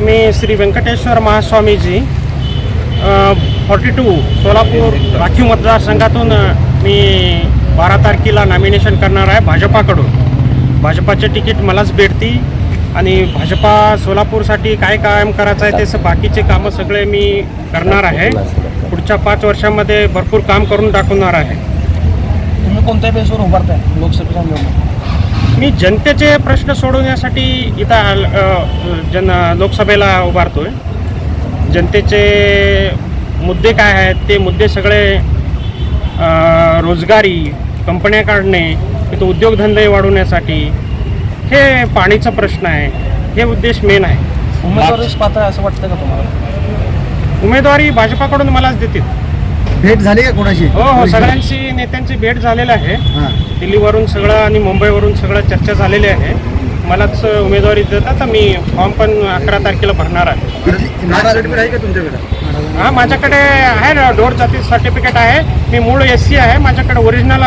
मी Shri Venkateshwar Mahaswamiji forty two Solapur राखीव मतदारसंघातून मी बारा तारखेला नॉमिनेशन करणार आहे भाजपाकडून. भाजपाचे तिकीट मलाच भेटती आणि भाजपा सोलापूरसाठी काय कायम करायचं आहे ते स- बाकीचे कामं सगळे मी करणार आहे. पुढच्या पाच वर्षामध्ये भरपूर काम करून दाखवणार आहे. तुम्ही कोणत्या बेसवर उभारताय लोकसभेच्या निवडणूक मी जनतेचे प्रश्न सोडवण्यासाठी इथं जन लोकसभेला उभारतोय. जनतेचे मुद्दे काय आहेत ते मुद्दे सगळे रोजगारी कंपन्या काढणे इथं उद्योगधंदे वाढवण्यासाठी हे पाणीचा प्रश्न आहे. हे उद्देश मेन आहे. उमेदवारीच पात्र असं वाटतं का तुम्हाला? उमेदवारी भाजपाकडून मलाच देतील. भेट झाली का कोणाची? हो हो सगळ्यांशी नेत्यांची भेट झालेली आहे. हां. दिल्लीवरून सगळं आणि मुंबईवरून सगळं चर्चा झालेली आहे. मलाच उमेदवारी देतात. तर मी फॉर्म पण अकरा तारखेला भरणार आहे. का तुमच्याकडे? हा माझ्याकडे आहे ना डोर जाती सर्टिफिकेट आहे. मी मूळ एस सी आहे. माझ्याकडे ओरिजिनल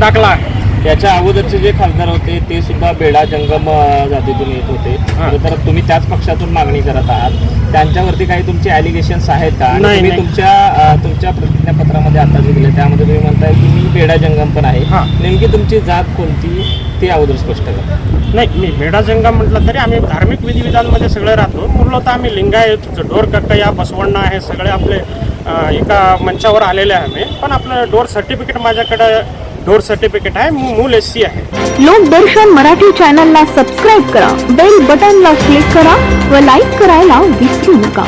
दाखला आहे. त्याच्या अगोदरचे जे खासदार होते ते सुद्धा बेडा जंगम जातीतून येत होते. हा. तर तुम्ही त्याच पक्षातून मागणी करत आहात. त्यांच्यावरती काही तुमचे ॲलिगेशन्स आहेत का? तुम्ही. तुमच्या तुमच्या प्रतिज्ञापत्रामध्ये आता जे दिले त्यामध्ये तुम्ही म्हणताय की मी बेडा जंगम पण आहे. हा. नेमकी तुमची जात कोणती ते अगोदर स्पष्ट करा. नाही मी मेढा जंगम म्हटलं तरी आम्ही धार्मिक विधिविधानमध्ये सगळे राहतो. मुलं तर आम्ही लिंगायत डोर कक्कया बसवण्णा हे सगळे आपले एका मंचावर आलेले आहे आम्ही. पण आपलं डोर सर्टिफिकेट माझ्याकडे डोर सर्टिफिकेट आहे मू- मूळ एस सी आहे. लोकदर्शन मराठी चॅनलला सबस्क्राईब करा बेल बटनला क्लिक करा व लाईक करायला विसरू नका.